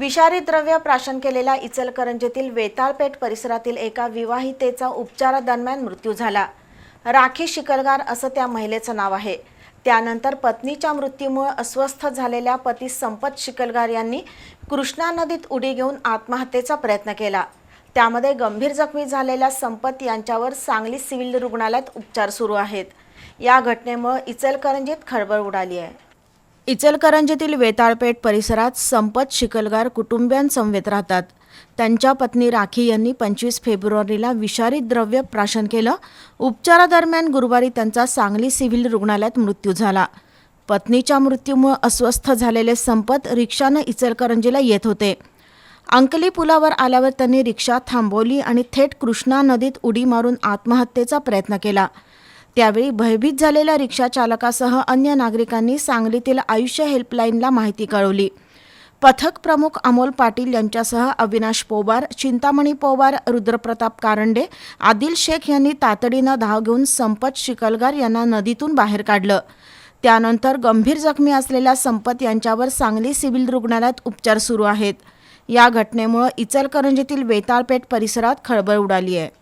विषारी द्रव्य प्राशन केलेल्या इचलकरंजीतील वेताळपेठ परिसरातील एका विवाहितेचा उपचारादरम्यान मृत्यू झाला. राखी शिकलगार असं त्या महिलेचं नाव आहे. त्यानंतर पत्नीच्या मृत्यूमुळे अस्वस्थ झालेल्या पती संपत शिकलगार यांनी कृष्णा नदीत उडी घेऊन आत्महत्येचा प्रयत्न केला. त्यामध्ये गंभीर जखमी झालेल्या संपत यांच्यावर सांगली सिव्हिल रुग्णालयात उपचार सुरू आहेत. या घटनेमुळे इचलकरंजीत खळबळ उडाली आहे. इचलकरंजीतील वेताळपेठ परिसरात संपत शिकलगार कुटुंबियांसमवेत राहतात. त्यांच्या पत्नी राखी यांनी पंचवीस फेब्रुवारीला विषारी द्रव्य प्राशन केलं. उपचारादरम्यान गुरुवारी त्यांचा सांगली सिव्हिल रुग्णालयात मृत्यू झाला. पत्नीच्या मृत्यूमुळे अस्वस्थ झालेले संपत रिक्षानं इचलकरंजीला येत होते. अंकली पुलावर आल्यावर त्यांनी रिक्षा थांबवली आणि थेट कृष्णा नदीत उडी मारून आत्महत्येचा प्रयत्न केला. त्यावेळी भयभीत झालेल्या रिक्षा चालकासह अन्य नागरिकांनी सांगलीतील आयुष्य हेल्पलाईनला माहिती कळवली. पथक प्रमुख अमोल पाटील यांच्यासह अविनाश पोवार चिंतामणी पोवार रुद्रप्रताप कारंडे आदिल शेख यांनी तातडीनं धाव घेऊन संपत शिकलगार यांना नदीतून बाहेर काढलं. त्यानंतर गंभीर जखमी असलेल्या संपत यांच्यावर सांगली सिव्हिल रुग्णालयात उपचार सुरू आहेत. या घटनेमुळे इचलकरंजीतील वेताळपेठ परिसरात खळबळ उडाली आहे.